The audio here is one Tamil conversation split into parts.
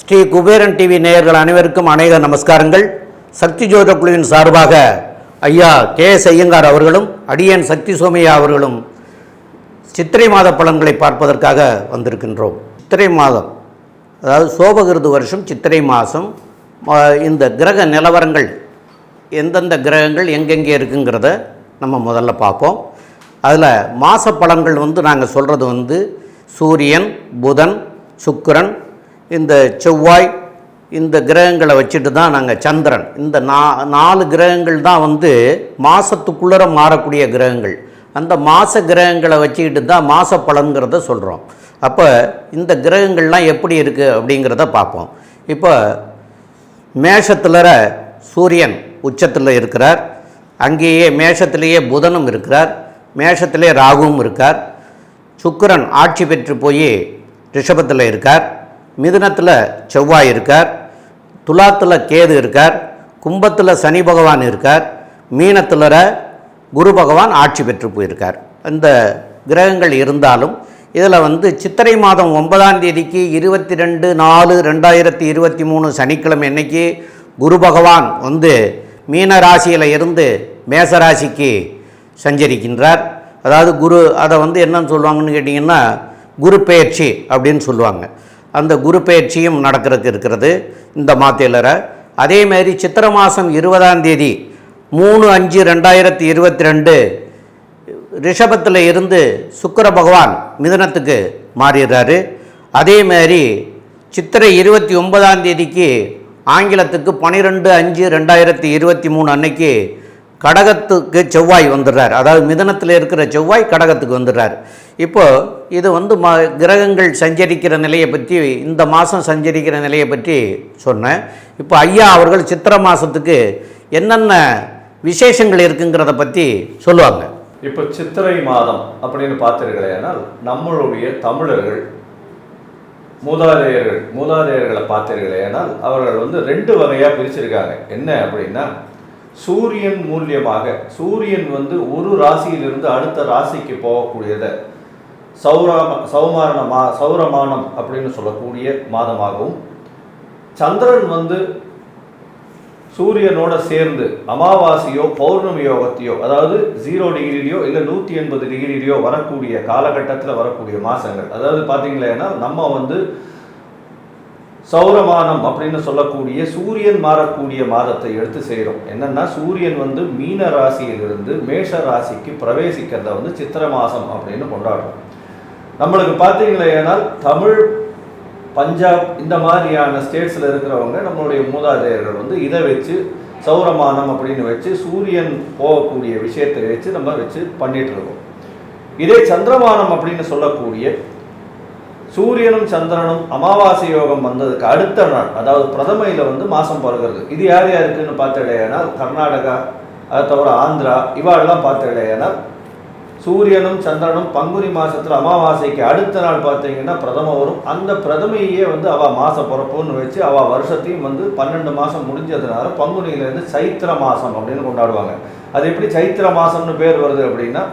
ஸ்ரீ குபேரன் டிவி நேயர்கள் அனைவருக்கும் அநேக நமஸ்காரங்கள். சக்தி ஜோத குழுவின் சார்பாக ஐயா கே எஸ் ஐயங்கார் அவர்களும் அடியன் சக்தி சோமையா அவர்களும் சித்திரை மாத பலன்களை பார்ப்பதற்காக வந்திருக்கின்றோம். சித்திரை மாதம் அதாவது சோபகிருது வருஷம் சித்திரை மாதம் இந்த கிரக நிலவரங்கள் எந்தெந்த கிரகங்கள் எங்கெங்கே இருக்குங்கிறத நம்ம முதல்ல பார்ப்போம். அதில் மாத பலன்கள் வந்து நாங்கள் சொல்கிறது வந்து சூரியன் புதன் சுக்கரன் இந்த செவ்வாய் இந்த கிரகங்களை வச்சுட்டு தான் நாங்கள் சந்திரன். இந்த நா நாலு கிரகங்கள் தான் வந்து மாதத்துக்குள்ளே மாறக்கூடிய கிரகங்கள். அந்த மாத கிரகங்களை வச்சுக்கிட்டு தான் மாத பலன்கிறத சொல்கிறோம் அப்போ இந்த கிரகங்கள்லாம் எப்படி இருக்குது அப்படிங்கிறத பார்ப்போம். இப்போ மேஷத்தில் சூரியன் உச்சத்தில் இருக்கிறார். அங்கேயே மேஷத்திலேயே புதனும் இருக்கிறார். மேஷத்திலே ராகுவும் இருக்கார். சுக்கரன் ஆட்சி பெற்று போய் ரிஷபத்தில் இருக்கார். மிதுனத்தில் செவ்வாய் இருக்கார். துலாத்தில் கேது இருக்கார். கும்பத்தில் சனி பகவான் இருக்கார். மீனத்தில் குரு பகவான் ஆட்சி பெற்று போயிருக்கார். இந்த கிரகங்கள் இருந்தாலும் இதில் வந்து சித்திரை மாதம் ஒன்பதாம் தேதிக்கு இருபத்தி ரெண்டு நாலு ரெண்டாயிரத்தி இருபத்தி மூணு சனிக்கிழமை அன்னைக்கு குரு பகவான் வந்து மீன ராசியில் இருந்து மேசராசிக்கு சஞ்சரிக்கின்றார். அதாவது குரு அதை வந்து என்னன்னு சொல்லுவாங்கன்னு கேட்டிங்கன்னா குரு பெயர்ச்சி அப்படின்னு சொல்லுவாங்க. அந்த குரு பெயர்ச்சியும் நடக்கிறதுக்கு இருக்கிறது இந்த மாத்திலரை அதேமாரி சித்திர சித்திரை மாதம் இருபதாம் தேதி மூணு அஞ்சு ரெண்டாயிரத்தி இருபத்தி ரெண்டு ரிஷபத்தில் இருந்து சுக்கர பகவான் மிதுனத்துக்கு மாறிடுறாரு. அதேமாரி சித்திரை இருபத்தி ஒன்பதாம் தேதிக்கு ஆங்கிலத்துக்கு பன்னிரெண்டு அஞ்சு ரெண்டாயிரத்தி இருபத்தி மூணு அன்னைக்கு கடகத்துக்கு செவ்வாய் வந்துடுறார். அதாவது மிதனத்தில் இருக்கிற செவ்வாய் கடகத்துக்கு வந்துடுறார். இப்போது இது வந்து ம கிரகங்கள் சஞ்சரிக்கிற நிலையை பற்றி இந்த மாதம் சஞ்சரிக்கிற நிலையை பற்றி சொன்னேன். இப்போ ஐயா அவர்கள் சித்திரை மாதத்துக்கு என்னென்ன விசேஷங்கள் இருக்குங்கிறத பற்றி சொல்லுவாங்க. இப்போ சித்திரை மாதம் அப்படின்னு பார்த்தீர்களேனால் நம்மளுடைய தமிழர்கள் மூதாதையர்கள் மூதாதையர்களை பார்த்தீர்களேனால் அவர்கள் வந்து ரெண்டு வகையாக பிரிச்சிருக்காங்க. என்ன அப்படின்னா சூரியன் மூலியமாக சூரியன் வந்து ஒரு ராசியிலிருந்து அடுத்த ராசிக்கு போகக்கூடியதை. சௌராம சௌமாரண மா சௌரமானம் அப்படின்னு சொல்லக்கூடிய மாதமாகவும் சந்திரன் வந்து சூரியனோட சேர்ந்து அமாவாசையோ பௌர்ணமி யோகத்தையோ அதாவது ஜீரோ டிகிரிலையோ இல்லை நூற்றி எண்பது டிகிரிலையோ வரக்கூடிய காலகட்டத்தில் வரக்கூடிய மாதங்கள் அதாவது பார்த்தீங்களேன்னா நம்ம வந்து சௌரமானம் அப்படின்னு சொல்லக்கூடிய சூரியன் மாறக்கூடிய மாதத்தை எடுத்து செய்கிறோம் என்னென்னா சூரியன் வந்து மீன ராசியிலிருந்து மேஷ ராசிக்கு பிரவேசிக்கிறத வந்து சித்திர மாதம் அப்படின்னு கொண்டாடுறோம். நம்மளுக்கு பார்த்தீங்களேனால் தமிழ் பஞ்சாப் இந்த மாதிரியான ஸ்டேட்ஸில் இருக்கிறவங்க நம்மளுடைய மூதாதையர்கள் வந்து இதை வச்சு சௌரமானம் அப்படின்னு வச்சு சூரியன் போகக்கூடிய விஷயத்தை வச்சு நம்ம வச்சு பண்ணிகிட்டு இருக்கோம். இதே சந்திரமானம் அப்படின்னு சொல்லக்கூடிய சூரியனும் சந்திரனும் அமாவாசை யோகம் வந்ததுக்கு அடுத்த நாள் அதாவது பிரதமையில் வந்து மாதம் பிறகுறது இது யார் யாருக்குன்னு பார்த்துடையனா கர்நாடகா அதை தவிர ஆந்திரா இவாளெல்லாம் பார்த்துடையனா சூரியனும் சந்திரனும் பங்குனி மாதத்தில் அமாவாசைக்கு அடுத்த நாள் பார்த்தீங்கன்னா பிரதம வரும். அந்த பிரதமையே வந்து அவள் மாச பிறப்புன்னு வச்சு அவள் வருஷத்தையும் வந்து பன்னெண்டு மாதம் முடிஞ்சதுனால பங்குனியிலேருந்து சைத்திர மாதம் அப்படின்னு கொண்டாடுவாங்க. அது எப்படி சைத்திர மாதம்னு பேர் வருது அப்படின்னா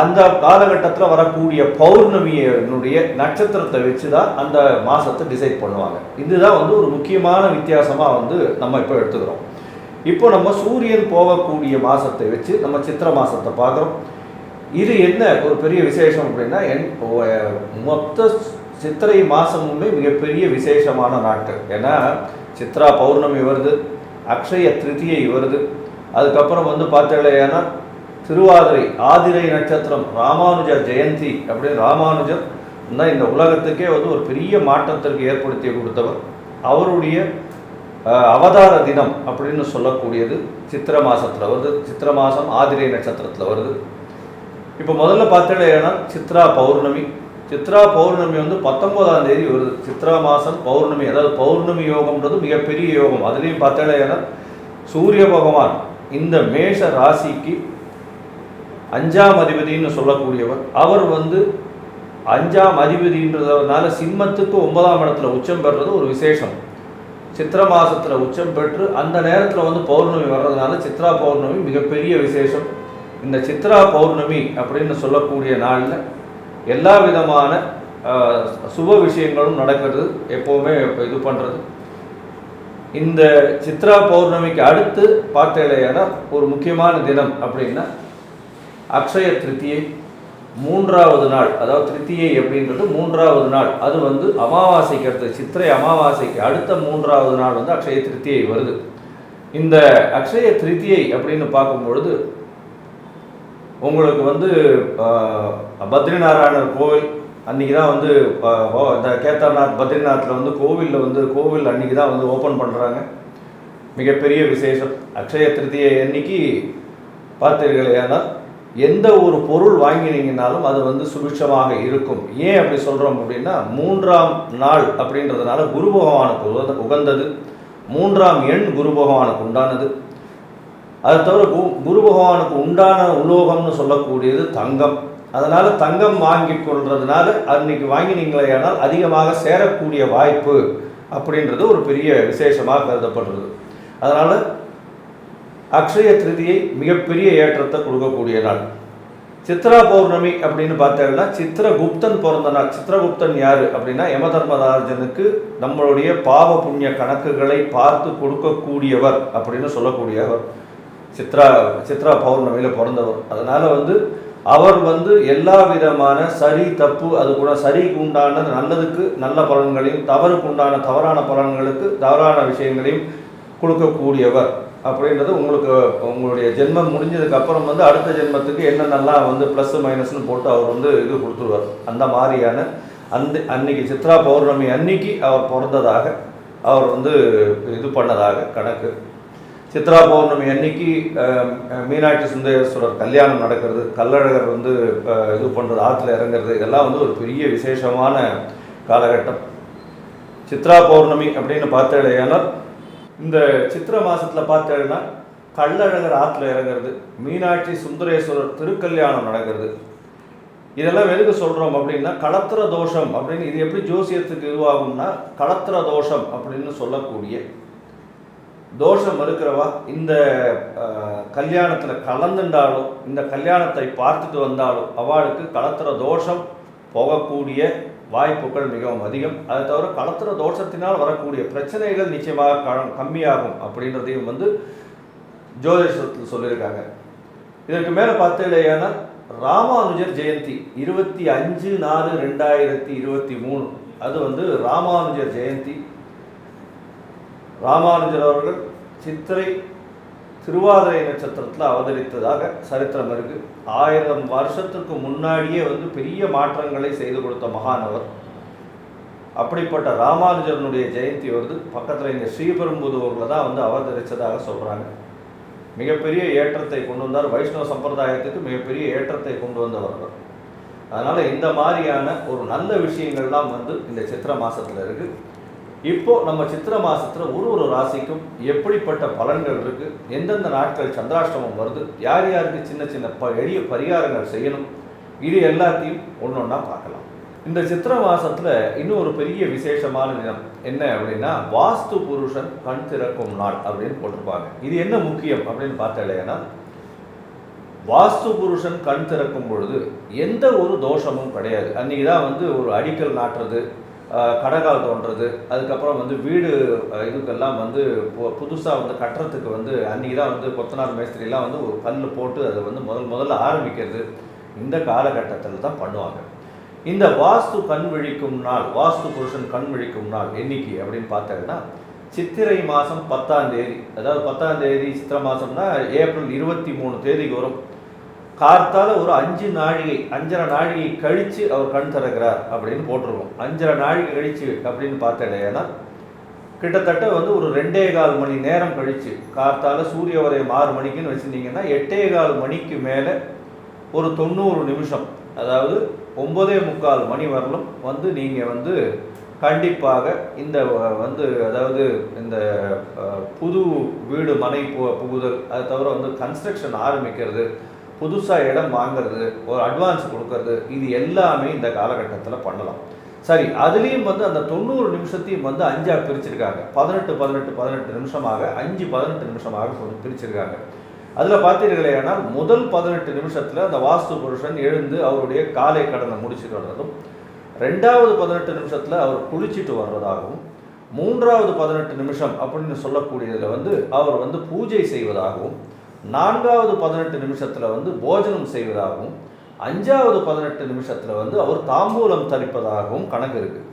அந்த காலகட்டத்தில் வரக்கூடிய பௌர்ணமியினுடைய நட்சத்திரத்தை வச்சு தான் அந்த மாதத்தை டிசைட் பண்ணுவாங்க. இதுதான் வந்து ஒரு முக்கியமான வித்தியாசமாக வந்து நம்ம இப்போ எடுத்துக்கிறோம். இப்போ நம்ம சூரியன் போகக்கூடிய மாதத்தை வச்சு நம்ம சித்திர மாதத்தை பார்க்குறோம். இது என்ன ஒரு பெரிய விசேஷம் அப்படின்னா என் மொத்த சித்திரை மாதமுமே மிகப்பெரிய விசேஷமான நாட்கள். ஏன்னா சித்ரா பௌர்ணமி வருது அக்ஷய திருதியை வருது. அதுக்கப்புறம் வந்து பார்த்தீங்கன்னா திருவாதிரை ஆதிரை நட்சத்திரம் ராமானுஜர் ஜெயந்தி அப்படின்னு ராமானுஜர் தான் இந்த உலகத்துக்கே வந்து ஒரு பெரிய மாற்றத்திற்கு ஏற்படுத்தி கொடுத்தவர். அவருடைய அவதார தினம் அப்படின்னு சொல்லக்கூடியது சித்திர மாதத்தில் வருது. சித்திர மாதம் ஆதிரை நட்சத்திரத்தில் வருது. இப்போ முதல்ல பார்த்தீங்கன்னா சித்ரா பௌர்ணமி. சித்ரா பௌர்ணமி வந்து பத்தொன்பதாம் தேதி வருது. சித்ரா மாதம் பௌர்ணமி அதாவது பௌர்ணமி யோகம்ன்றது மிகப்பெரிய யோகம். அதுலேயும் பார்த்தீங்கன்னா சூரிய பகவான் இந்த மேஷ ராசிக்கு அஞ்சாம் அதிபதின்னு சொல்லக்கூடியவர். அவர் வந்து அஞ்சாம் அதிபதின்றதுனால சிம்மத்துக்கு ஒன்பதாம் இடத்துல உச்சம் பெறுறது ஒரு விசேஷம். சித்திர மாசத்துல உச்சம் பெற்று அந்த நேரத்தில் வந்து பௌர்ணமி வர்றதுனால சித்ரா பௌர்ணமி மிகப்பெரிய விசேஷம். இந்த சித்ரா பௌர்ணமி அப்படின்னு சொல்லக்கூடிய நாளில் எல்லா விதமான சுப விஷயங்களும் நடக்கிறது. எப்போவுமே இது பண்ணுறது இந்த சித்ரா பௌர்ணமிக்கு அடுத்து பார்த்தேலையான ஒரு முக்கியமான தினம் அப்படின்னா அக்ஷய திருத்தியை மூன்றாவது நாள் அதாவது திருத்தியை அப்படின்றது மூன்றாவது நாள். அது வந்து அமாவாசைக்கு அடுத்த சித்திரை அமாவாசைக்கு அடுத்த மூன்றாவது நாள் வந்து அக்ஷய திருத்தியை வருது. இந்த அக்ஷய திருத்தியை அப்படின்னு பார்க்கும் பொழுது உங்களுக்கு வந்து பத்ரிநாராயணர் கோவில் அன்றைக்கி தான் வந்து ஆஹ், இந்த கேதார்நாத் பத்ரிநாத்தில் வந்து கோவிலில் வந்து கோவில் அன்றைக்கி தான் வந்து ஓப்பன் பண்ணுறாங்க மிகப்பெரிய விசேஷம். அக்ஷய திருத்தியை அன்னைக்கு பார்த்தீர்களேனால் எந்த ஒரு பொருள் வாங்கினீங்கனாலும் அது வந்து சுபிட்சமாக இருக்கும். ஏன் அப்படி சொல்கிறோம் அப்படின்னா மூன்றாம் நாள் அப்படின்றதுனால குரு பகவானுக்கு உகந்த- உகந்தது. மூன்றாம் எண் குரு பகவானுக்கு உண்டானது. அது தவிர கு- குரு பகவானுக்கு உண்டான உலோகம்னு சொல்லக்கூடியது தங்கம். அதனால் தங்கம் வாங்கி கொள்றதுனால அன்னைக்கு வாங்கினீங்களேயானால் அதிகமாக சேரக்கூடிய வாய்ப்பு அப்படின்றது ஒரு பெரிய விசேஷமாக கருதப்படுறது. அதனால் அக்ஷய திருதியை மிகப்பெரிய ஏற்றத்தை கொடுக்கக்கூடிய நாள். சித்ரா பௌர்ணமி அப்படின்னு பார்த்தீங்கன்னா சித்திரகுப்தன் பிறந்த நாள். சித்திரகுப்தன் யாரு அப்படின்னா யமதர்மராஜனுக்கு நம்மளுடைய பாவ புண்ணிய கணக்குகளை பார்த்து கொடுக்கக்கூடியவர் அப்படின்னு சொல்லக்கூடியவர். சித்ரா சித்ரா பௌர்ணமியில் பிறந்தவர். அதனால வந்து அவர் வந்து எல்லா விதமான சரி தப்பு அது கூட சரிக்கு உண்டான நல்லதுக்கு நல்ல பலன்களையும் தவறுக்கு உண்டான தவறான பலன்களுக்கு தவறான விஷயங்களையும் கொடுக்கக்கூடியவர். அப்படின்றது உங்களுக்கு உங்களுடைய ஜென்மம் முடிஞ்சதுக்கு அப்புறம் வந்து அடுத்த ஜென்மத்துக்கு என்னென்னலாம் வந்து ப்ளஸ் மைனஸ்னு போட்டு அவர் வந்து இது கொடுத்துருவார். அந்த மாதிரியான அந்த அன்னைக்கு சித்ரா பௌர்ணமி அன்னைக்கு அவர் பிறந்ததாக அவர் வந்து இது பண்ணதாக கணக்கு. சித்ரா பௌர்ணமி அன்னைக்கு மீனாட்சி சுந்தரேஸ்வரர் கல்யாணம் நடக்கிறது. கல்லழகர் வந்து இது பண்ணுறது ஆற்றுல இறங்குறது. இதெல்லாம் வந்து ஒரு பெரிய விசேஷமான காலகட்டம். சித்ரா பௌர்ணமி அப்படின்னு பார்த்தேனால் இந்த சித்திர மாசத்துல பார்த்தேன்னா கள்ளழகர் ஆற்றுல இறங்குறது மீனாட்சி சுந்தரேஸ்வரர் திருக்கல்யாணம் நடக்கிறது. இதெல்லாம் எதுக்கு சொல்கிறோம் அப்படின்னா களத்திர தோஷம் அப்படின்னு இது எப்படி ஜோசியத்துக்கு இதுவாகும்னா களத்திர தோஷம் அப்படின்னு சொல்லக்கூடிய தோஷம் இருக்கிறவா இந்த கல்யாணத்தில் கலந்துண்டாலும் இந்த கல்யாணத்தை பார்த்துட்டு வந்தாலும் அவளுக்கு களத்திர தோஷம் போகக்கூடிய வாய்ப்புகள் மிகவும் அதிகம். அதை தவிர களத்திர தோஷத்தினால் வரக்கூடிய பிரச்சனைகள் நிச்சயமாக கம்மியாகும் அப்படின்றதையும் வந்து ஜோதிஷத்தில் சொல்லியிருக்காங்க. இதற்கு மேலே பார்த்தீங்கன்னா ராமானுஜர் ஜெயந்தி இருபத்தி அஞ்சு நாலு ரெண்டாயிரத்தி இருபத்தி மூணு. அது வந்து ராமானுஜர் ஜெயந்தி. ராமானுஜர் அவர்கள் சித்திரை திருவாதிரை நட்சத்திரத்தில் அவதரித்ததாக சரித்திரம் இருக்கு. ஆயிரம் வருஷத்துக்கு முன்னாடியே வந்து பெரிய மாற்றங்களை செய்து கொடுத்த மகானவர். அப்படிப்பட்ட ராமானுஜனுடைய ஜெயந்தி வருது. பக்கத்தில் இங்கே ஸ்ரீபெரும்புதூரில் தான் வந்து அவதரித்ததாக சொல்கிறாங்க மிகப்பெரிய ஏற்றத்தை கொண்டு வந்தார். வைஷ்ணவ சம்பிரதாயத்துக்கு மிகப்பெரிய ஏற்றத்தை கொண்டு வந்தவர் அவர். இந்த மாதிரியான ஒரு நல்ல விஷயங்கள்லாம் வந்து இந்த சித்திர மாதத்தில் இருக்குது இப்போ நம்ம சித்திர மாசத்துல ஒரு ஒரு ராசிக்கும் எப்படிப்பட்ட பலன்கள் இருக்கு? எந்தெந்த நாட்கள் சந்திராஷ்டமம் வருது? யார் யாருக்கு சின்ன சின்ன ப எளிய பரிகாரங்கள் செய்யணும்? இது எல்லாத்தையும் ஒன்றொன்னா பார்க்கலாம். இந்த சித்திர மாசத்துல இன்னும் ஒரு பெரிய விசேஷமான தினம் என்ன அப்படின்னா வாஸ்து புருஷன் கண் திறக்கும் நாள் அப்படின்னு போட்டிருப்பாங்க. இது என்ன முக்கியம் அப்படின்னு பார்த்தேன்னா வாஸ்து புருஷன் கண் திறக்கும் பொழுது எந்த ஒரு தோஷமும் கிடையாது. அன்றைக்கி தான் வந்து ஒரு அடிக்கல் நாட்டுறது கடகால் தோன்றது. அதுக்கப்புறம் வந்து வீடு இதுக்கெல்லாம் வந்து புதுசாக வந்து கட்டுறதுக்கு வந்து அன்றைக்கி தான் வந்து கொத்தனார் மேஸ்திரிலாம் வந்து ஒரு கல் போட்டு அதை வந்து முதல் முதல்ல ஆரம்பிக்கிறது. இந்த காலகட்டத்தில் தான் பண்ணுவாங்க. இந்த வாஸ்து கண் விழிக்கும் நாள் வாஸ்து புருஷன் கண் விழிக்கும் நாள் என்னைக்கு அப்படின்னு பார்த்தாங்கன்னா சித்திரை மாதம் பத்தாம் தேதி. அதாவது பத்தாம் தேதி சித்திரை மாதம்னா ஏப்ரல் இருபத்தி மூணு தேதிக்கு வரும். கார்த்தால ஒரு அஞ்சு நாழிகை அஞ்சரை நாழிகை கழித்து அவர் கண் திறக்கிறார் அப்படின்னு போட்டிருக்கோம். அஞ்சரை நாழிகை கழித்து அப்படின்னு பார்த்தேன்னா கிட்டத்தட்ட வந்து ஒரு ரெண்டே கால் மணி நேரம் கழிச்சு கார்த்தால சூரிய உதயம் ஆறு மணிக்குன்னு வச்சுருந்தீங்கன்னா எட்டே கால் மணிக்கு மேலே ஒரு தொண்ணூறு நிமிஷம் அதாவது ஒம்பதே முக்கால் மணி வரலும் வந்து நீங்கள் வந்து கண்டிப்பாக இந்த வந்து அதாவது இந்த புது வீடு மனை பு- புகுதல் அதை தவிர வந்து கன்ஸ்ட்ரக்ஷன் ஆரம்பிக்கிறது. புதுசாக இடம் வாங்குறது ஒரு அட்வான்ஸ் கொடுக்கறது இது எல்லாமே இந்த காலகட்டத்தில் பண்ணலாம். சரி அதுலேயும் வந்து அந்த தொண்ணூறு நிமிஷத்தையும் வந்து அஞ்சாக பிரிச்சிருக்காங்க. பதினெட்டு பதினெட்டு பதினெட்டு நிமிஷமாக அஞ்சு பதினெட்டு நிமிஷமாக கொஞ்சம் பிரிச்சிருக்காங்க. அதில் பார்த்தீர்களே ஆனால் முதல் பதினெட்டு நிமிஷத்தில் அந்த வாஸ்து புருஷன் எழுந்து அவருடைய காலை கடனை முடிச்சுட்டு வர்றதும் ரெண்டாவது பதினெட்டு நிமிஷத்தில் அவர் குளிச்சுட்டு வர்றதாகவும் மூன்றாவது பதினெட்டு நிமிஷம் அப்படின்னு சொல்லக்கூடியதில் வந்து அவர் வந்து பூஜை செய்வதாகவும் நான்காவது பதினெட்டு நிமிஷத்தில் வந்து போஜனம் செய்வதாகவும் அஞ்சாவது பதினெட்டு நிமிஷத்தில் வந்து அவர் தாம்பூலம் தரிப்பதாகவும் கணக்கு இருக்குது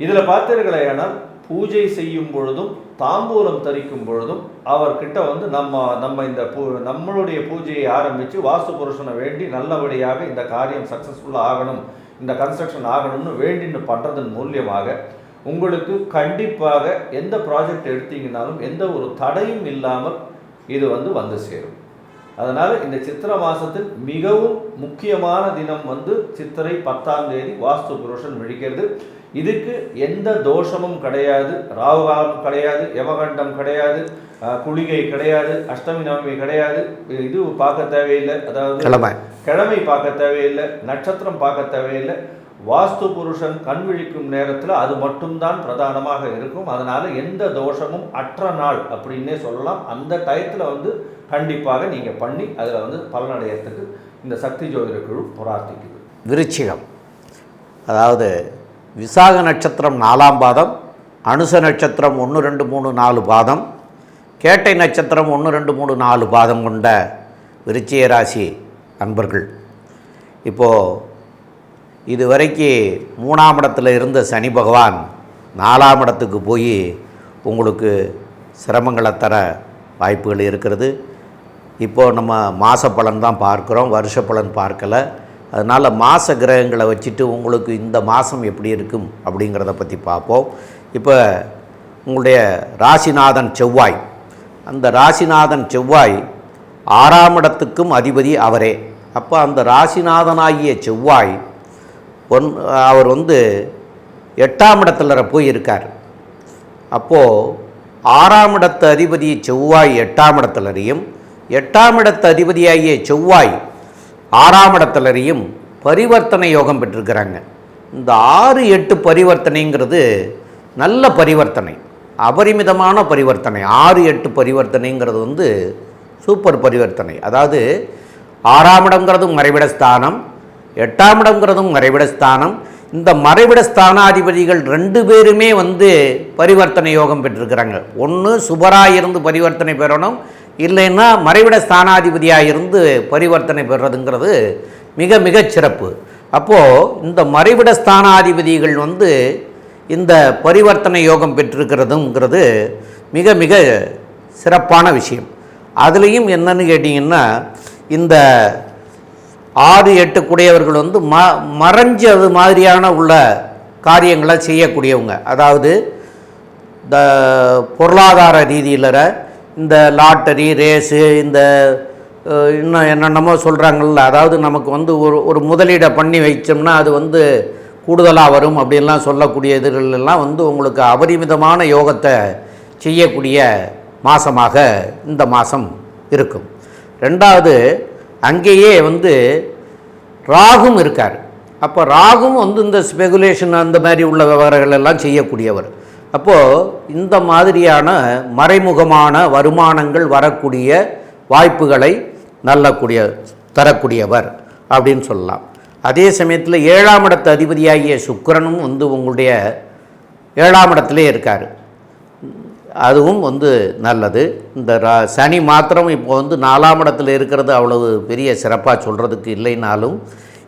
இதில் பார்த்தீர்களேனால் பூஜை செய்யும் பொழுதும் தாம்பூலம் தரிக்கும் பொழுதும் அவர்கிட்ட வந்து நம்ம நம்ம இந்த பூ நம்மளுடைய பூஜையை ஆரம்பித்து வாஸ்து புருஷனை வேண்டி நல்லபடியாக இந்த காரியம் சக்ஸஸ்ஃபுல்லாக ஆகணும் இந்த கன்ஸ்ட்ரக்ஷன் ஆகணும்னு வேண்டின்னு பண்ணுறதன் மூலியமாக உங்களுக்கு கண்டிப்பாக எந்த ப்ராஜெக்ட் எடுத்தீங்கனாலும் எந்த ஒரு தடையும் இல்லாமல் இது வந்து வந்து சேரும். அதனால் இந்த சித்திரை மாதத்தில் மிகவும் முக்கியமான தினம் வந்து சித்திரை பத்தாம் தேதி வாஸ்து புருஷன் விழிக்கிறது. இதுக்கு எந்த தோஷமும் கிடையாது ராகுகாலம் கிடையாது யமகண்டம் கிடையாது குளிகை கிடையாது அஷ்டமி நவமி கிடையாது. இது பார்க்க தேவையில்லை. அதாவது கிழமை பார்க்க தேவையில்லை நட்சத்திரம் பார்க்க தேவையில்லை. வாஸ்து புருஷன் கண் விழிக்கும் நேரத்தில் அது மட்டும்தான் பிரதானமாக இருக்கும். அதனால் எந்த தோஷமும் அற்ற நாள் அப்படின்னே சொல்லலாம். அந்த டயத்தில் வந்து கண்டிப்பாக நீங்கள் பண்ணி அதில் வந்து பலனடையத்துக்கு இந்த சக்தி ஜோதிட குழு பிரார்த்திக்குது. விருச்சிகம். அதாவது விசாக நட்சத்திரம் நாலாம் பாதம் அனுச நட்சத்திரம் ஒன்று ரெண்டு மூணு நாலு பாதம் கேட்டை நட்சத்திரம் ஒன்று ரெண்டு மூணு நாலு பாதம் கொண்ட விருச்சிக ராசி அன்பர்கள். இப்போது இதுவரைக்கு மூணாம் இடத்துல இருந்த சனி பகவான் நாலாம் இடத்துக்கு போய் உங்களுக்கு சிரமங்களை தர வாய்ப்புகள் இருக்கிறது. இப்போது நம்ம மாத பலன் தான் பார்க்குறோம். வருஷ பலன் பார்க்கல. அதனால் மாத கிரகங்களை வச்சுட்டு உங்களுக்கு இந்த மாதம் எப்படி இருக்கும் அப்படிங்கிறத பற்றி பார்ப்போம். இப்போ உங்களுடைய ராசிநாதன் செவ்வாய். அந்த ராசிநாதன் செவ்வாய் ஆறாம் இடத்துக்கும் அதிபதி அவரே. அப்போ அந்த ராசிநாதனாகிய செவ்வாய் ஒன் அவர் வந்து எட்டாம் இடத்துல போயிருக்கார். அப்போது ஆறாம் இடத்து அதிபதி செவ்வாய் எட்டாம் இடத்துலரையும் எட்டாம் இடத்து அதிபதியாகிய செவ்வாய் ஆறாம் இடத்துலரையும் பரிவர்த்தனை யோகம் பெற்றிருக்கிறாங்க. இந்த ஆறு எட்டு பரிவர்த்தனைங்கிறது நல்ல பரிவர்த்தனை அபரிமிதமான பரிவர்த்தனை. ஆறு எட்டு பரிவர்த்தனைங்கிறது வந்து சூப்பர் பரிவர்த்தனை. அதாவது ஆறாம் இடங்கிறதும் மறைவிட ஸ்தானம் எட்டாம் இடங்கிறதும் மறைவிட ஸ்தானம். இந்த மறைவிட ஸ்தானாதிபதிகள் ரெண்டு பேருமே வந்து பரிவர்த்தனை யோகம் பெற்றிருக்கிறாங்க. ஒன்று சுபராக இருந்து பரிவர்த்தனை பெறணும். இல்லைன்னா மறைவிட ஸ்தானாதிபதியாக இருந்து பரிவர்த்தனை பெறுறதுங்கிறது மிக மிகச் சிறப்பு. அப்போது இந்த மறைவிட ஸ்தானாதிபதிகள் வந்து இந்த பரிவர்த்தனை யோகம் பெற்றிருக்கிறதுங்கிறது மிக மிக சிறப்பான விஷயம். அதுலேயும் என்னன்னு கேட்டிங்கன்னா இந்த ஆறு எட்டு கூடியவர்கள் வந்து ம மறைஞ்சது மாதிரியான உள்ள காரியங்களை செய்யக்கூடியவங்க. அதாவது இந்த பொருளாதார ரீதியில் இந்த லாட்டரி ரேஸு இந்த இன்னும் என்னென்னமோ சொல்கிறாங்கல்ல அதாவது நமக்கு வந்து ஒரு ஒரு முதலீடை பண்ணி வைச்சோம்னா அது வந்து கூடுதலாக வரும் அப்படின்லாம் சொல்லக்கூடிய இதுகளெல்லாம் வந்து உங்களுக்கு அபரிமிதமான யோகத்தை செய்யக்கூடிய மாதமாக இந்த மாதம் இருக்கும். ரெண்டாவது அங்கேயே வந்து ராகும் இருக்கார். அப்போ ராகும் வந்து இந்த ஸ்பெகுலேஷன் அந்த மாதிரி உள்ள விவகாரங்கள் எல்லாம் செய்யக்கூடியவர். அப்போது இந்த மாதிரியான மறைமுகமான வருமானங்கள் வரக்கூடிய வாய்ப்புகளை நல்லக்கூடிய தரக்கூடியவர் அப்படின்னு சொல்லலாம். அதே சமயத்தில் ஏழாம் இடத்து அதிபதியாகிய சுக்கிரனும் வந்து உங்களுடைய ஏழாம் இடத்திலே இருக்கார். அதுவும் வந்து நல்லது. இந்த ரா- சனி மாத்திரம் இப்போ வந்து நாலாம் இடத்துல இருக்கிறது அவ்வளவு பெரிய சிறப்பாக சொல்கிறதுக்கு இல்லைனாலும்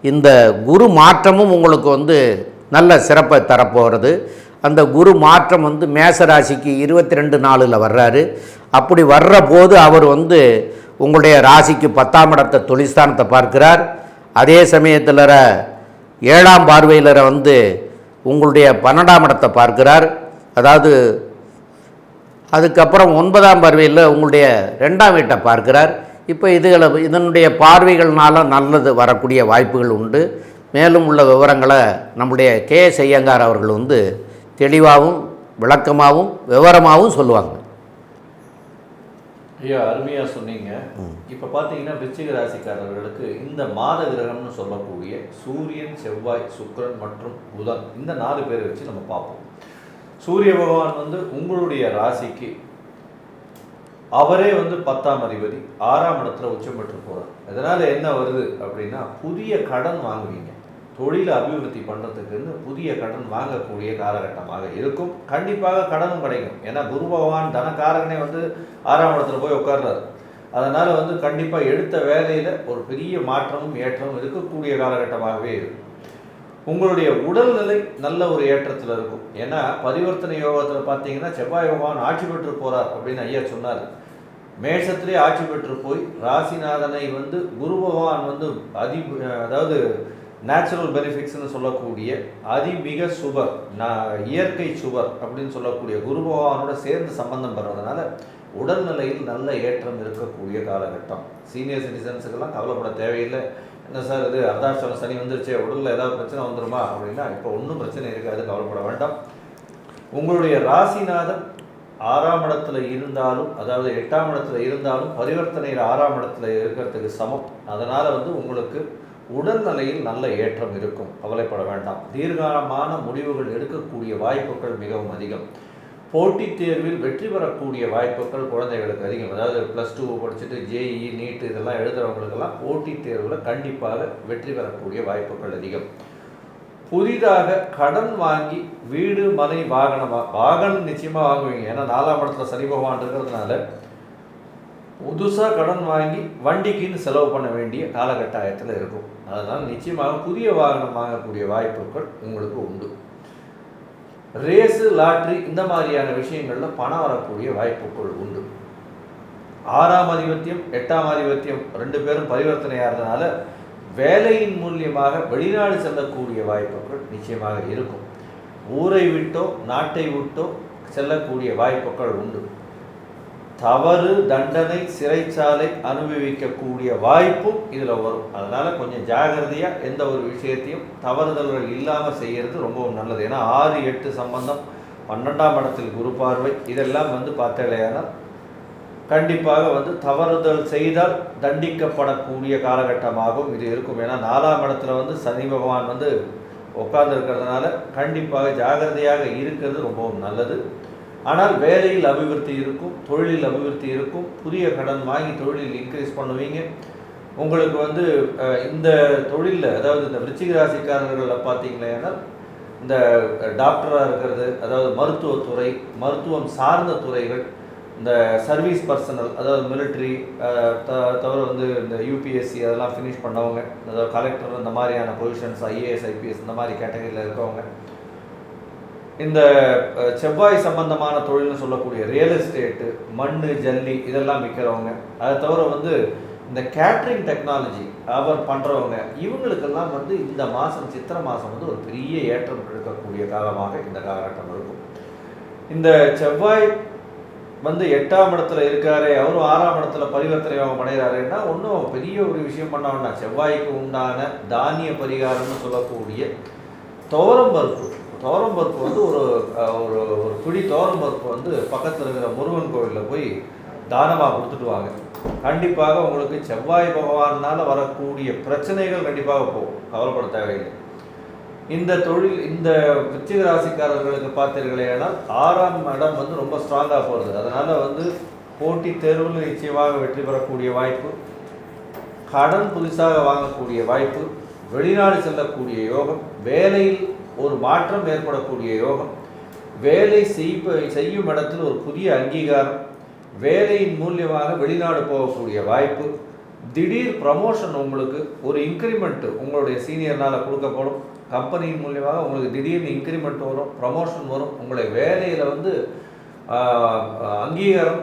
இந்த குரு மாற்றமும் உங்களுக்கு வந்து நல்ல சிறப்பை தரப்போகிறது அந்த குரு மாற்றம் வந்து மேச ராசிக்கு இருபத்தி ரெண்டு நாளில் வர்றாரு. அப்படி வர்ற போது அவர் வந்து உங்களுடைய ராசிக்கு பத்தாம் இடத்தை தொழிற்ஸ்தானத்தை பார்க்கிறார். அதே சமயத்தில் ஏழாம் பார்வையில் வந்து உங்களுடைய பன்னெண்டாம் இடத்தை பார்க்கிறார். அதாவது அதுக்கப்புறம் ஒன்பதாம் பார்வையில் உங்களுடைய ரெண்டாம் வீட்டை பார்க்கிறார். இப்போ இதுகளை இதனுடைய பார்வைகள்னால நல்லது வரக்கூடிய வாய்ப்புகள் உண்டு. மேலும் உள்ள விவரங்களை நம்முடைய கே எஸ் ஐயங்கார் அவர்கள் வந்து தெளிவாகவும் விளக்கமாகவும் விவரமாகவும் சொல்லுவாங்க. ஐயா அருமையா சொன்னீங்க. இப்ப பாத்தீங்கன்னா விருச்சிக ராசிக்காரர்களுக்கு இந்த மாத கிரகம்னு சொல்லக்கூடிய சூரியன் செவ்வாய் சுக்கிரன் மற்றும் புதன் இந்த நாலு பேரை வச்சு நம்ம பார்ப்போம். சூரிய பகவான் வந்து உங்களுடைய ராசிக்கு அவரே வந்து பத்தாம் அதிபதி ஆறாம் இடத்துல உச்சம் பெற்று போகிறார் இதனால் என்ன வருது அப்படின்னா புதிய கடன் வாங்குவீங்க. தொழிலை அபிவிருத்தி பண்ணுறதுக்குன்னு புதிய கடன் வாங்கக்கூடிய காலகட்டமாக இருக்கும். கண்டிப்பாக கடனும் கிடைக்கும். ஏன்னா குரு பகவான் தனக்காரகனே வந்து ஆறாம் இடத்துல போய் உட்கார்றாரு. அதனால் வந்து கண்டிப்பாக எடுத்த வேலையில் ஒரு பெரிய மாற்றமும் ஏற்றமும் இருக்கக்கூடிய காலகட்டமாகவே இருக்கும். உங்களுடைய உடல்நிலை நல்ல ஒரு ஏற்றத்தில் இருக்கும். ஏன்னா பரிவர்த்தனை யோகத்தில் பார்த்தீங்கன்னா செவ்வாய் பகவான் ஆட்சி பெற்று போகிறார் அப்படின்னு ஐயா சொன்னார். மேஷத்திலே ஆட்சி பெற்று போய் ராசிநாதனை வந்து குரு பகவான் வந்து அதி அதாவது நேச்சுரல் பெனிஃபிட்ஸ்னு சொல்லக்கூடிய அதிமிக சுபர் நான் இயற்கை சுவர் அப்படின்னு சொல்லக்கூடிய குரு பகவானோட சேர்ந்து சம்பந்தம் பெறதுனால உடல்நிலையில் நல்ல ஏற்றம் இருக்கக்கூடிய காலகட்டம். சீனியர் சிட்டிசன்ஸுக்கெல்லாம் கவலைப்பட தேவையில்லை. என்ன சார் இது அர்த்தாஷ்டம சனி வந்துருச்சே உடலில் ஏதாவது பிரச்சனை வந்துருமா அப்படின்னா இப்போ ஒன்றும் பிரச்சனை இருக்காது கவலைப்பட வேண்டாம். உங்களுடைய ராசிநாதன் ஆறாம் இடத்துல இருந்தாலும் அதாவது எட்டாம் இடத்துல இருந்தாலும் பரிவர்த்தனையில் ஆறாம் இடத்துல இருக்கிறதுக்கு சமம். அதனால் வந்து உங்களுக்கு உடல்நிலையில் நல்ல ஏற்றம் இருக்கும். கவலைப்பட வேண்டாம். தீர்காலமான முடிவுகள் எடுக்கக்கூடிய வாய்ப்புகள் மிகவும் அதிகம். போட்டித் தேர்வில் வெற்றி பெறக்கூடிய வாய்ப்புகள் குழந்தைகளுக்கு அதிகம். அதாவது ப்ளஸ் டூ படிச்சுட்டு ஜேஇ நீட்டு இதெல்லாம் எழுதுகிறவங்களுக்கெல்லாம் போட்டித் தேர்வில் கண்டிப்பாக வெற்றி பெறக்கூடிய வாய்ப்புகள் அதிகம். புதிதாக கடன் வாங்கி வீடு மனை வாகனம்? வாகனம் நிச்சயமாக வாங்குவீங்க. ஏன்னா நாலாம் இடத்துல சனி பகவான் இருக்கிறதுனால புதுசாக கடன் வாங்கி வண்டிக்குன்னு செலவு பண்ண வேண்டிய காலகட்டாயத்தில் இருக்கும். அதனால் நிச்சயமாக புதிய வாகனம் வாங்கக்கூடிய வாய்ப்புகள் உங்களுக்கு உண்டு. ரேஸு லாட்ரி இந்த மாதிரியான விஷயங்களில் பணம் வரக்கூடிய வாய்ப்புகள் உண்டு. ஆறாம் ஆதிபத்தியம் எட்டாம் ஆதிபத்தியம் ரெண்டு பேரும் பரிவர்த்தனையாகிறதுனால வேலையின் மூலியமாக வெளிநாடு செல்லக்கூடிய வாய்ப்புகள் நிச்சயமாக இருக்கும். ஊரை விட்டோ நாட்டை விட்டோ செல்லக்கூடிய வாய்ப்புகள் உண்டு. தவறு தண்டனை சிறைச்சாலை அனுபவிக்கக்கூடிய வாய்ப்பும் இதில் வரும். அதனால் கொஞ்சம் ஜாகிரதையாக எந்த ஒரு விஷயத்தையும் தவறுதல்கள் இல்லாமல் செய்கிறது ரொம்பவும் நல்லது. ஏன்னா ஆறு எட்டு சம்பந்தம் பன்னெண்டாம் இடத்தில் குரு பார்வை இதெல்லாம் வந்து பார்த்தாலேயானால் கண்டிப்பாக வந்து தவறுதல் செய்தால் தண்டிக்கப்படக்கூடிய காலகட்டமாகவும் இது இருக்கும். ஏன்னா நாலாம் இடத்துல வந்து சனி பகவான் வந்து உட்கார்ந்து இருக்கிறதுனால கண்டிப்பாக ஜாகிரதையாக இருக்கிறது ரொம்பவும் நல்லது. ஆனால் வேலையில் அபிவிருத்தி இருக்கும் தொழிலில் அபிவிருத்தி இருக்கும் புதிய கடன் வாங்கி தொழிலில் இன்க்ரீஸ் பண்ணுவீங்க. உங்களுக்கு வந்து இந்த தொழிலில் அதாவது இந்த விருச்சிக ராசிக்காரர்களில் பார்த்தீங்களேன்னா இந்த டாக்டராக இருக்கிறது அதாவது மருத்துவத்துறை மருத்துவம் சார்ந்த துறைகள் இந்த சர்வீஸ் பர்சனல் அதாவது மிலிட்ரி தவிர வந்து இந்த யூபிஎஸ்சி அதெல்லாம் ஃபினிஷ் பண்ணவங்க அதாவது கலெக்டர் இந்த மாதிரியான பொசிஷன்ஸ் ஐஏஎஸ் ஐபிஎஸ் இந்த மாதிரி கேட்டகரியில் இருக்கவங்க இந்த செவ்வாய் சம்பந்தமான தொழில்னு சொல்லக்கூடிய ரியல் எஸ்டேட்டு மண் ஜல்லி இதெல்லாம் விற்கிறவங்க அதை தவிர வந்து இந்த கேட்ரிங் டெக்னாலஜி அவர் பண்ணுறவங்க இவங்களுக்கெல்லாம் வந்து இந்த மாதம் சித்திரை மாதம் வந்து ஒரு பெரிய ஏற்றம் இருக்கக்கூடிய காலமாக இந்த காலகட்டம் இருக்கும். இந்த செவ்வாய் வந்து எட்டாம் இடத்துல இருக்காரு அவரும் ஆறாம் இடத்துல பரிவர்த்தனை யோகம் அடைகிறாருன்னா ஒன்றும் பெரிய ஒரு விஷயம் பண்ண வேண்டாம். செவ்வாய்க்கு உண்டான தானிய பரிகாரம்னு சொல்லக்கூடிய துவரம் பருப்பு. துவரம் பருப்பு வந்து ஒரு ஒரு ஒரு பிடி துவரம் பருப்பு வந்து பக்கத்தில் இருக்கிற முருகன் கோவிலில் போய் தானமாக கொடுத்துட்டு வாங்க கண்டிப்பாக உங்களுக்கு செவ்வாய் பகவானால் வரக்கூடிய பிரச்சனைகள் கண்டிப்பாக போகும். கவலைப்பட தேவையில்லை. இந்த தொழில் இந்த விருச்சிக ராசிக்காரர்களுக்கு பார்த்தீர்களேனால் ஆறாம் இடம் வந்து ரொம்ப ஸ்ட்ராங்காக போகிறது அதனால் வந்து போட்டி தேர்வில் நிச்சயமாக வெற்றி பெறக்கூடிய வாய்ப்பு கடன் புதுசாக வாங்கக்கூடிய வாய்ப்பு வெளிநாடு செல்லக்கூடிய யோகம் வேலையில் ஒரு மாற்றம் ஏற்படக்கூடிய யோகம். வேலை செய்ப செய்யும் இடத்தில் ஒரு புதிய அங்கீகாரம் வேலையின் மூலியமாக வெளிநாடு போகக்கூடிய வாய்ப்பு திடீர் ப்ரமோஷன் உங்களுக்கு ஒரு இன்க்ரிமெண்ட்டு உங்களுடைய சீனியர்னால் கொடுக்கப்படும் கம்பெனியின் மூலியமாக உங்களுக்கு திடீர்னு இன்க்ரிமெண்ட் வரும் ப்ரமோஷன் வரும். உங்களுடைய வேலையில் வந்து அங்கீகாரம்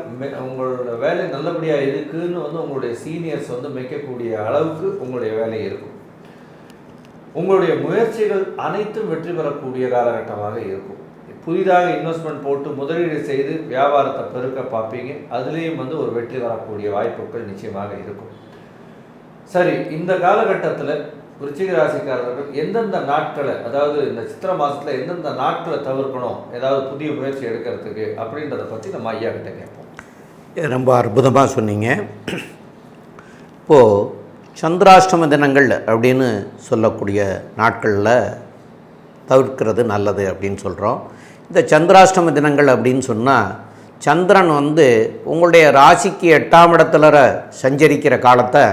உங்களோட வேலை நல்லபடியாக இருக்குதுன்னு வந்து உங்களுடைய சீனியர்ஸ் வந்து மெய்க்கக்கூடிய அளவுக்கு உங்களுடைய வேலை இருக்கும். உங்களுடைய முயற்சிகள் அனைத்தும் வெற்றி பெறக்கூடிய காலகட்டமாக இருக்கும். புதிதாக இன்வெஸ்ட்மெண்ட் போட்டு முதலீடு செய்து வியாபாரத்தை பெருக்க பார்ப்பீங்க. அதுலேயும் வந்து ஒரு வெற்றி வரக்கூடிய வாய்ப்புகள் நிச்சயமாக இருக்கும். சரி இந்த காலகட்டத்தில் விருச்சிக ராசிக்காரர்கள் எந்தெந்த நாட்களை அதாவது இந்த சித்திரை மாதத்தில் எந்தெந்த நாட்களை தவிர்க்கணும்? ஏதாவது புதிய முயற்சி எடுக்கிறதுக்கு அப்படின்றத பற்றி நம்ம ஐயா கிட்ட கேட்போம். ரொம்ப அற்புதமாக சொன்னீங்க. இப்போது சந்திராஷ்டம தினங்கள் அப்படின்னு சொல்லக்கூடிய நாட்களில் தவிர்க்கிறது நல்லது அப்படின்னு சொல்கிறோம் இந்த சந்திராஷ்டம தினங்கள் அப்படின்னு சொன்னால் சந்திரன் வந்து உங்களுடைய ராசிக்கு எட்டாம் இடத்துல சஞ்சரிக்கிற காலத்தை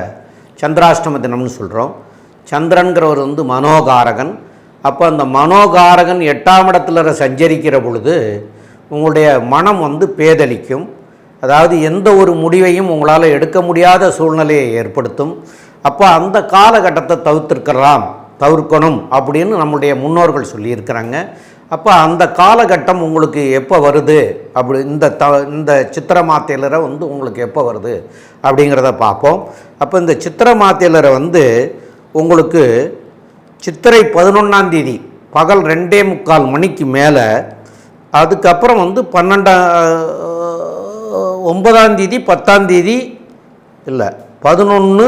சந்திராஷ்டம தினம்னு சொல்கிறோம் சந்திரன்கிறவர் வந்து மனோகாரகன். அப்போ அந்த மனோகாரகன் எட்டாம் இடத்துல சஞ்சரிக்கிற பொழுது உங்களுடைய மனம் வந்து பேதலிக்கும் அதாவது எந்த ஒரு முடிவையும் உங்களால் எடுக்க முடியாத சூழ்நிலையை ஏற்படுத்தும். அப்போ அந்த காலகட்டத்தை தவிர்த்திருக்கலாம் தவிர்க்கணும் அப்படின்னு நம்முடைய முன்னோர்கள் சொல்லியிருக்கிறாங்க. அப்போ அந்த காலகட்டம் உங்களுக்கு எப்போ வருது? அப்படி இந்த த இந்த சித்திர மாத்தையிலரை வந்து உங்களுக்கு எப்போ வருது? அப்படிங்கிறத பார்ப்போம். அப்போ இந்த சித்திர மாத்தையிலரை வந்து உங்களுக்கு சித்திரை பதினொன்றாம் தேதி பகல் ரெண்டே முக்கால் மணிக்கு மேலே அதுக்கப்புறம் வந்து பன்னெண்டாம் ஒன்பதாம் தேதி பத்தாம் தேதி இல்லை பதினொன்று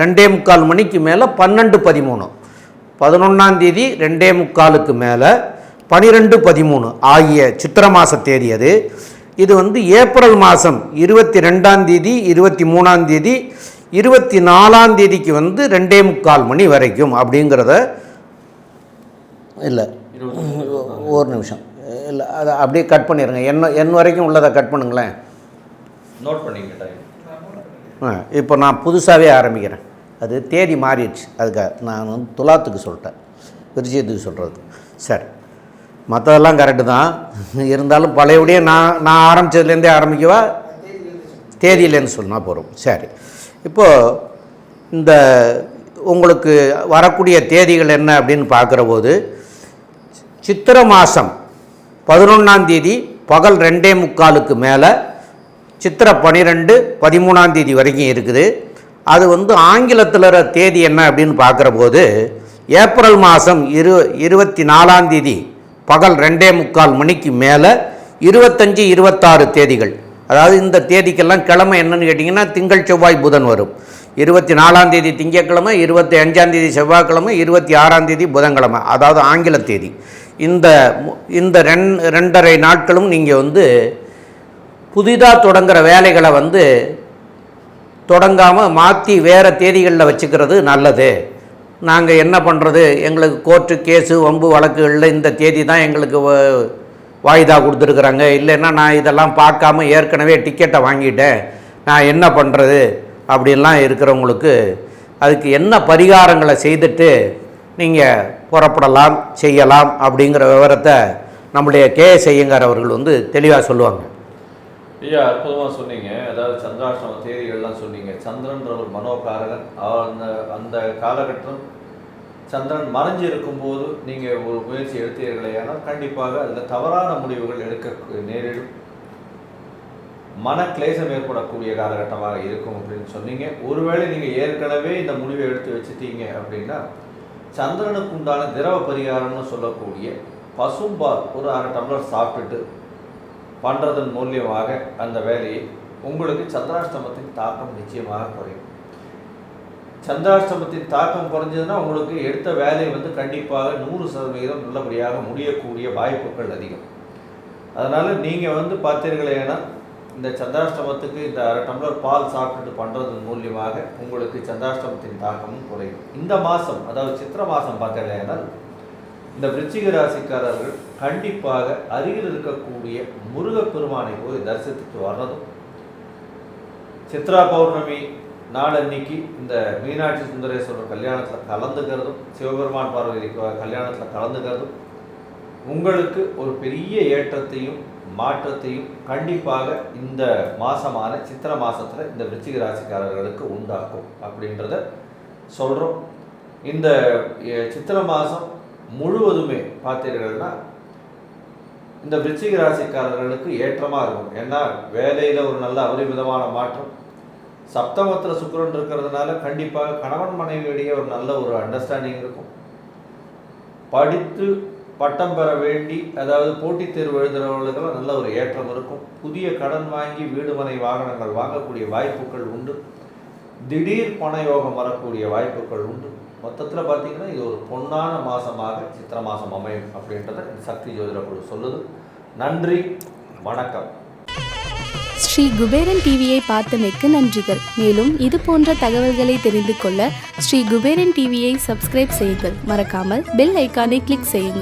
ரெண்டே முக்கால் மணிக்கு மேலே பன்னெண்டு பதிமூணு. பதினொன்றாந்தேதி ரெண்டே முக்காலுக்கு மேலே பனிரெண்டு பதிமூணு ஆகிய சித்திர மாத தேதி அது. இது வந்து ஏப்ரல் மாதம் இருபத்தி ரெண்டாந்தேதி இருபத்தி மூணாந்தேதி இருபத்தி நாலாந்தேதிக்கு வந்து ரெண்டே முக்கால் மணி வரைக்கும் அப்படிங்கிறத இல்லை. ஒரு நிமிஷம். இல்லை அதை அப்படியே கட் பண்ணிடுங்க என்ன என் வரைக்கும் உள்ளதை கட் பண்ணுங்களேன். நோட் பண்ணிக்கிட்டேன் இப்போ நான் புதுசாகவே ஆரம்பிக்கிறேன். அது தேதி மாறிடுச்சு. அதுக்காக நான் வந்து துலாத்துக்கு சொல்லிட்டேன். விருச்சியத்துக்கு சொல்கிறது சரி. மற்றதெல்லாம் கரெக்டு தான். இருந்தாலும் பழையபடியே நான் நான் ஆரம்பித்ததுலேருந்தே ஆரம்பிக்கவா? தேதியிலேருந்து சொன்னால் போகிறோம் சரி. இப்போது இந்த உங்களுக்கு வரக்கூடிய தேதிகள் என்ன அப்படின்னு பார்க்குற போது சித்திர மாதம் பதினொன்றாம் தேதி பகல் ரெண்டே முக்காலுக்கு மேலே சித்திரை பன்னிரெண்டு பதிமூணாம் தேதி வரைக்கும் இருக்குது. அது வந்து ஆங்கிலத்தில் தேதி என்ன அப்படின்னு பார்க்குற போது ஏப்ரல் மாதம் இரு இருபத்தி நாலாம் தேதி பகல் ரெண்டே முக்கால் மணிக்கு மேலே இருபத்தஞ்சி இருபத்தாறு தேதிகள். அதாவது இந்த தேதிக்கெல்லாம் கிழமை என்னன்னு கேட்டிங்கன்னா திங்கள் செவ்வாய் புதன் வரும். இருபத்தி நாலாம் தேதி திங்கக்கிழமை இருபத்தி அஞ்சாம் தேதி செவ்வாய்க்கிழமை இருபத்தி ஆறாம் தேதி புதன்கிழமை. அதாவது ஆங்கில தேதி. இந்த மு- இந்த ரெண் ரெண்டரை நாட்களும் நீங்கள் வந்து புதிதாக தொடங்குற வேலைகளை வந்து தொடங்காமல் மாற்றி வேறு தேதிகளில் வச்சுக்கிறது நல்லது. நாங்கள் என்ன பண்ணுறது எங்களுக்கு கோர்ட்டு கேஸு வம்பு வழக்குகளில் இந்த தேதி தான் எங்களுக்கு வ- வாய்தா கொடுத்துருக்குறாங்க. இல்லைன்னா நான் இதெல்லாம் பார்க்காம ஏற்கனவே டிக்கெட்டை வாங்கிட்டேன். நான் என்ன பண்ணுறது அப்படின்லாம் இருக்கிறவங்களுக்கு அதுக்கு என்ன பரிகாரங்களை செய்துட்டு நீங்கள் புறப்படலாம் செய்யலாம் அப்படிங்கிற விவரத்தை நம்முடைய கே செய்யங்கார் அவர்கள் வந்து தெளிவாக சொல்லுவாங்க. ஐயா அற்புதமாக சொன்னீங்க. அதாவது சந்திராஷ்டம தேதிகள்லாம் சொன்னீங்க. சந்திரன்ற ஒரு மனோகாரகன். அந்த அந்த காலகட்டம் சந்திரன் மறைஞ்சு இருக்கும்போது நீங்கள் ஒரு முயற்சி எடுத்தீர்களேயானால் கண்டிப்பாக அதில் தவறான முடிவுகள் எடுக்க நேரிடும். மன கிளேசம் ஏற்படக்கூடிய காலகட்டமாக இருக்கும் அப்படின்னு சொன்னீங்க. ஒருவேளை நீங்கள் ஏற்கனவே இந்த முடிவை எடுத்து வச்சுட்டீங்க அப்படின்னா சந்திரனுக்கு உண்டான திரவ பரிகாரம்னு சொல்லக்கூடிய பசும்பால் ஒரு அரை டம்ளர் சாப்பிட்டுட்டு பண்ணுறதன் மூலியமாக அந்த வேலையை உங்களுக்கு சந்திராஷ்டமத்தின் தாக்கம் நிச்சயமாக குறையும். சந்திராஷ்டமத்தின் தாக்கம் குறைஞ்சதுன்னா உங்களுக்கு எடுத்த வேலை வந்து கண்டிப்பாக நூறு சதவீதம் நல்லபடியாக முடியக்கூடிய வாய்ப்புகள் அதிகம். அதனால் நீங்கள் வந்து பார்த்தீர்களேனா இந்த சந்திராஷ்டமத்துக்கு இந்த அரை டம்ளர் பால் சாப்பிட்டுட்டு பண்ணுறதன் மூலியமாக உங்களுக்கு சந்திராஷ்டமத்தின் தாக்கமும் குறையும். இந்த மாதம் அதாவது சித்திர மாதம் பார்த்தீங்களேனால் இந்த விருச்சிக ராசிக்காரர்கள் கண்டிப்பாக அருகில் இருக்கக்கூடிய முருகப்பெருமானை போய் தரிசனத்துக்கு வர்றதும் சித்ரா பௌர்ணமி நாளன்னைக்கு இந்த மீனாட்சி சுந்தரேஸ்வரர் கல்யாணத்தில் கலந்துக்கிறதும் சிவபெருமான் பார்வதி கல்யாணத்தில் கலந்துக்கிறதும் உங்களுக்கு ஒரு பெரிய ஏற்றத்தையும் மாற்றத்தையும் கண்டிப்பாக இந்த மாதமான சித்திர மாதத்தில் இந்த விருச்சிக ராசிக்காரர்களுக்கு உண்டாக்கும் அப்படின்றத சொல்கிறோம் இந்த சித்திர மாதம் முழுவதுமே பார்த்தீர்கள்னா இந்த விருச்சிக ராசிக்காரர்களுக்கு ஏற்றமாக இருக்கும். ஏன்னா வேலையில் ஒரு நல்ல அபரிமிதமான மாற்றம். சப்தமத்தில் சுக்கிரன் இருக்கிறதுனால கண்டிப்பாக கணவன் மனைவியிடையே ஒரு நல்ல ஒரு அண்டர்ஸ்டாண்டிங் இருக்கும். படித்து பட்டம் பெற வேண்டி அதாவது போட்டித் தேர்வு எழுதுகிறவர்களுக்கெல்லாம் நல்ல ஒரு ஏற்றம் இருக்கும். புதிய கடன் வாங்கி வீடு மனை வாகனங்கள் வாங்கக்கூடிய வாய்ப்புகள் உண்டு. திடீர் பண யோகம் வரக்கூடிய வாய்ப்புகள் உண்டு. மொத்தத்தில் பார்த்தீங்கன்னா இது ஒரு பொன்னான மாசமாக சித்திர மாதம் அமையும் அப்படின்றத சக்தி ஜோதிட குழு சொல்லுது. நன்றி வணக்கம். ஸ்ரீ குபேரன் டிவியை பார்த்தமைக்கு நன்றிகள். மேலும் இது போன்ற தகவல்களை தெரிந்து கொள்ள ஸ்ரீ குபேரன் டிவியை சப்ஸ்கிரைப் செய்யுங்கள். மறக்காமல் பெல் ஐக்கானை கிளிக் செய்யுங்கள்.